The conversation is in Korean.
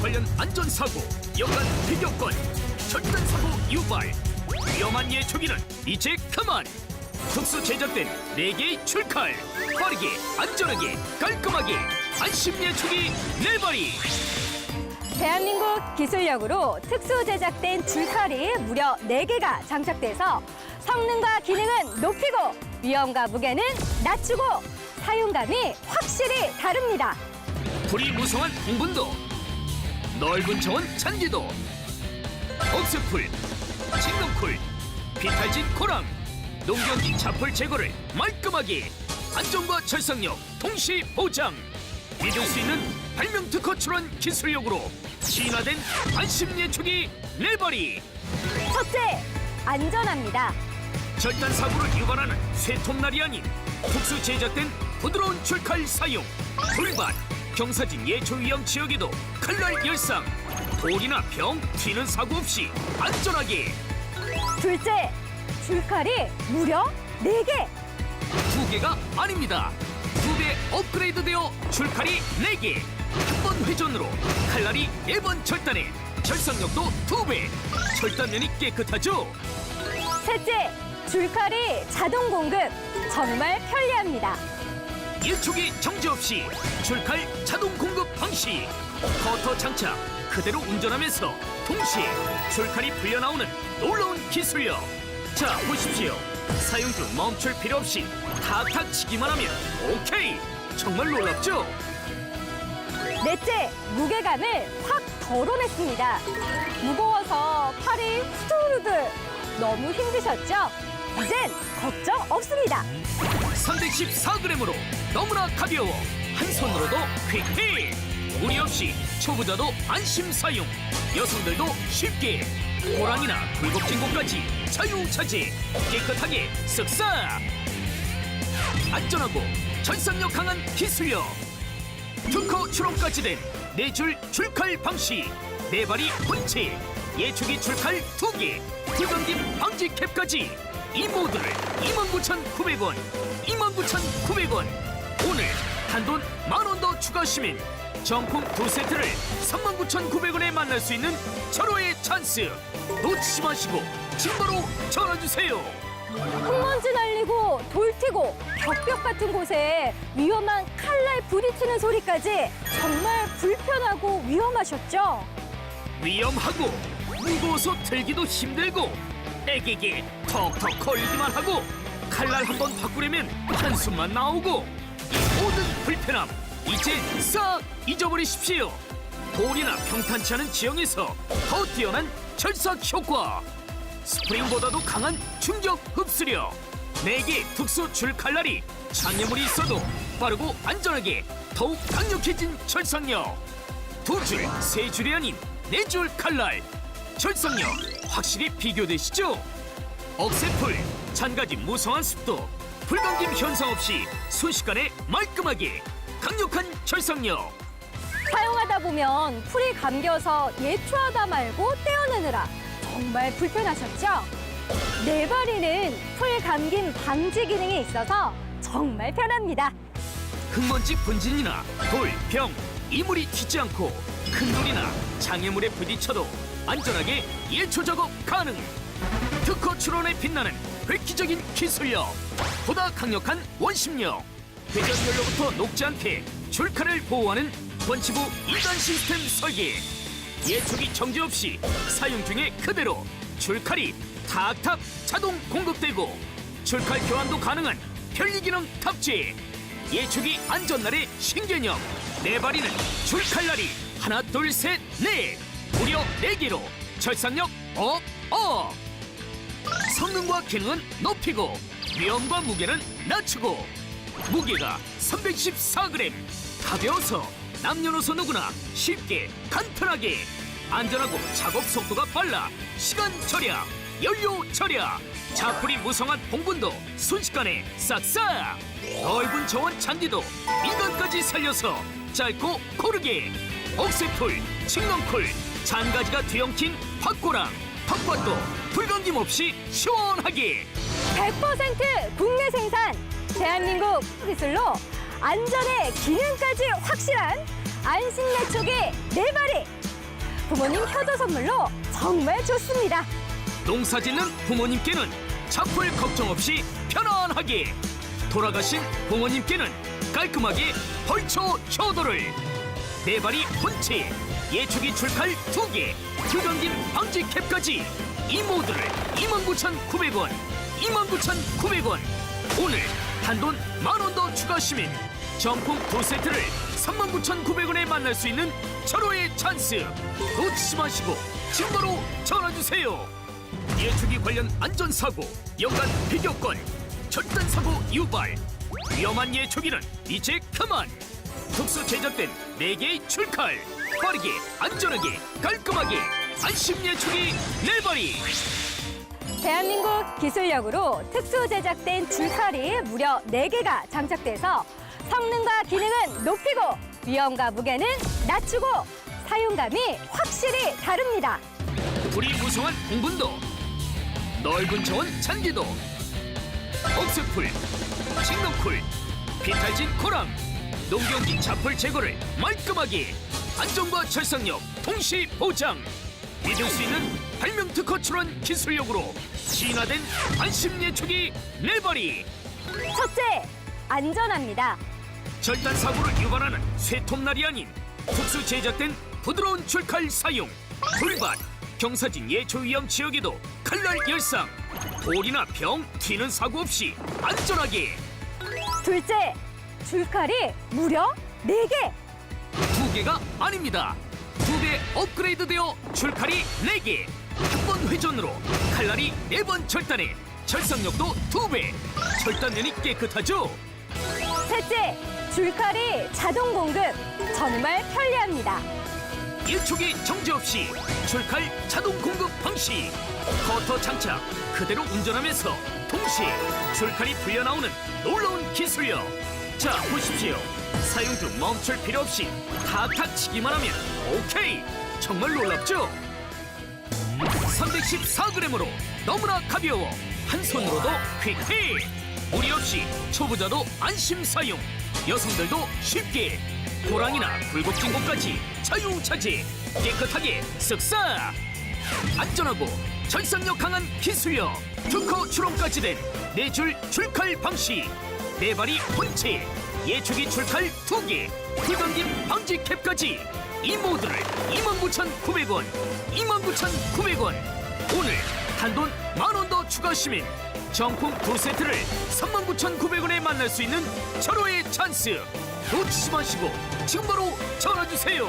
관련 안전사고, 연간 비교권, 절단사고 유발, 위험한 예초기는 이제 그만! 특수 제작된 4개의 출칼 빠르게, 안전하게, 깔끔하게 안심 예초기 네발이 대한민국 기술력으로 특수 제작된 줄칼이 무려 네개가 장착돼서 성능과 기능은 높이고 위험과 무게는 낮추고 사용감이 확실히 다릅니다. 불이 무성한 홍분도 넓은 정원 잔디도 억스풀, 진동쿨, 비탈진 코랑 농경기 자풀 제거를 말끔하게 안전과 절상력 동시 보장 믿을 수 있는 발명 특허 출원 기술력으로 진화된 안심 예초기 네발이 첫째, 안전합니다. 절단 사고를 유발하는 쇠톱날이 아닌 특수 제작된 부드러운 줄칼 사용 불밭 경사진 예초 위험 지역에도 칼날 열상. 돌이나 병 튀는 사고 없이 안전하게. 둘째, 줄칼이 무려 네개. 두 개가 아닙니다. 두 배 업그레이드되어 줄칼이 네 개 한 번 회전으로 칼날이 네 번 절단해 절상력도 두 배. 절단면이 깨끗하죠? 셋째, 줄칼이 자동 공급. 정말 편리합니다. 일촉이 정지 없이 줄칼 자동 공급 방식. 커터 장착 그대로 운전하면서 동시에 줄칼이 풀려나오는 놀라운 기술력 자 보십시오. 사용 중 멈출 필요 없이 탁탁 치기만 하면 오케이. 정말 놀랍죠? 넷째, 무게감을 확 덜어냈습니다. 무거워서 팔이 후들후들 너무 힘드셨죠? 이젠 걱정 없습니다. 314g으로 너무나 가벼워. 한 손으로도 퀵히 무리 없이 초보자도 안심 사용. 여성들도 쉽게 호랑이나 굴곡진 곳까지 자유자재 깨끗하게 쓱싹. 안전하고 전상력 강한 기술력. 특허 출원까지 된 네 줄 줄칼 방식. 네 발이 본체 예초기 줄칼 두개 불감김 방지 캡까지 이 모드를 29,900원 29,900원. 오늘 단돈 만 원 더 추가하시면 정품 두 세트를 39,900원에 만날 수 있는 절호의 찬스. 놓치지 마시고 지금 바로 전화주세요. 흙먼지 날리고 돌 튀고 벽벽 같은 곳에 위험한 칼날 부딪히는 소리까지 정말 불편하고 위험하셨죠? 위험하고 무거워서 들기도 힘들고 애기게 턱턱 걸리기만 하고 칼날 한 번 바꾸려면 한숨만 나오고 이 모든 불편함 이제 싹 잊어버리십시오. 돌이나 평탄치 않은 지형에서 더 뛰어난 절삭 효과. 스프링보다도 강한 충격 흡수력. 네개 특수 줄 칼날이 장애물이 있어도 빠르고 안전하게 더욱 강력해진 절삭력. 두 줄, 세 줄이 아닌 네 줄 칼날. 절삭력 확실히 비교되시죠? 억세풀, 잔가진 무성한 습도, 불감김 현상 없이 순식간에 말끔하게 강력한 절삭력. 사용하다 보면 풀이 감겨서 예초하다 말고 떼어내느라 정말 불편하셨죠? 네바리는 풀 감김 방지 기능이 있어서 정말 편합니다. 흙먼지 분진이나 돌, 병, 이물이 튀지 않고 큰 돌이나 장애물에 부딪혀도 안전하게 예초 작업 가능. 특허 출원에 빛나는 획기적인 기술력, 보다 강력한 원심력, 회전열로부터 녹지 않게 줄칼을 보호하는 번치부 2단 시스템 설계. 예초기 정지 없이 사용 중에 그대로 줄칼이 탁탁 자동 공급되고 줄칼 교환도 가능한 편리 기능 탑재. 예초기 안전날의 신개념 네 발이는 줄칼날이 하나 둘 셋 넷 무려 네 개로 절상력 업 업. 성능과 기능은 높이고 위험과 무게는 낮추고 무게가 314g 가벼워서 남녀노소 누구나 쉽게 간편하게 안전하고 작업 속도가 빨라 시간 절약 연료 절약 자풀이 무성한 봉분도 순식간에 싹싹. 넓은 저원 잔디도 미간까지 살려서 짧고 고르게. 억새풀, 칡렁풀, 잔가지가 뒤엉킨 팥고랑 턱밭도 불감김 없이 시원하게. 100% 국내 생산. 대한민국 기술로 안전에 기능까지 확실한 안심 내초기 네 마리. 부모님 효도 선물로 정말 좋습니다. 농사 짓는 부모님께는 잡풀 걱정 없이 편안하게 돌아가신 부모님께는 깔끔하게 벌초 효도를 네 발이 본체 예초기 출칼 두개. 두경진 방지 캡까지. 이 모드를 29,900원 29,900원. 오늘 단돈 만 원 더 추가 시민. 정품 두 세트를 39,900원에 만날 수 있는 절호의 찬스. 놓치지 마시고 지금 바로 전화주세요. 예초기 관련 안전사고, 연간 비교권, 절단사고 유발, 위험한 예초기는 이제 그만! 특수 제작된 네개의 출칼, 빠르게, 안전하게, 깔끔하게, 안심 예초기 네발이 대한민국 기술력으로 특수 제작된 줄칼이 무려 네개가 장착돼서 성능과 기능은 높이고 위험과 무게는 낮추고 사용감이 확실히 다릅니다. 불이 무성한 공분도, 넓은 차원 잔디도, 억스풀, 직농쿨, 비탈진 코랑, 농경기 잡풀 제거를 말끔하게, 안전과 절상력 동시 보장, 믿을 수 있는 발명 특허 출원 기술력으로 진화된 안심 예초기 네발이 첫째, 안전합니다. 절단 사고를 유발하는 쇠톱날이 아닌 특수 제작된 부드러운 줄칼 사용. 돌밭 경사진 예초 위험 지역에도 칼날 열상. 돌이나 병 튀는 사고 없이 안전하게. 둘째, 줄칼이 무려 네개 두 개가 아닙니다. 두 배 업그레이드 되어 줄칼이 네개 한 번 회전으로 칼날이 네 번 절단해 절상력도 두배. 절단면이 깨끗하죠? 셋째, 줄칼이 자동 공급. 정말 편리합니다. 일촉이 정지 없이 출칼 자동 공급 방식. 커터 장착 그대로 운전하면서 동시에 출칼이 풀려 나오는 놀라운 기술력. 자 보십시오 사용 중 멈출 필요 없이 탁탁 치기만 하면 오케이. 정말 놀랍죠? 314g으로 너무나 가벼워. 한 손으로도 퀵히 무리 없이 초보자도 안심 사용. 여성들도 쉽게. 고랑이나 굴곡진 곳까지 자유자재 깨끗하게 쓱싹. 안전하고 절상력 강한 기술력. 특허 출원까지 된 네줄 출칼 방식. 네 발이 본체 예초기 출칼 두개. 불감김 방지 캡까지. 이 모드를 29,900원 29,900원. 오늘 단돈 만원 더 추가 시민. 정품 두 세트를 39,900원에 만날 수 있는 절호의 찬스. 놓치지 마시고 지금 바로 전화 주세요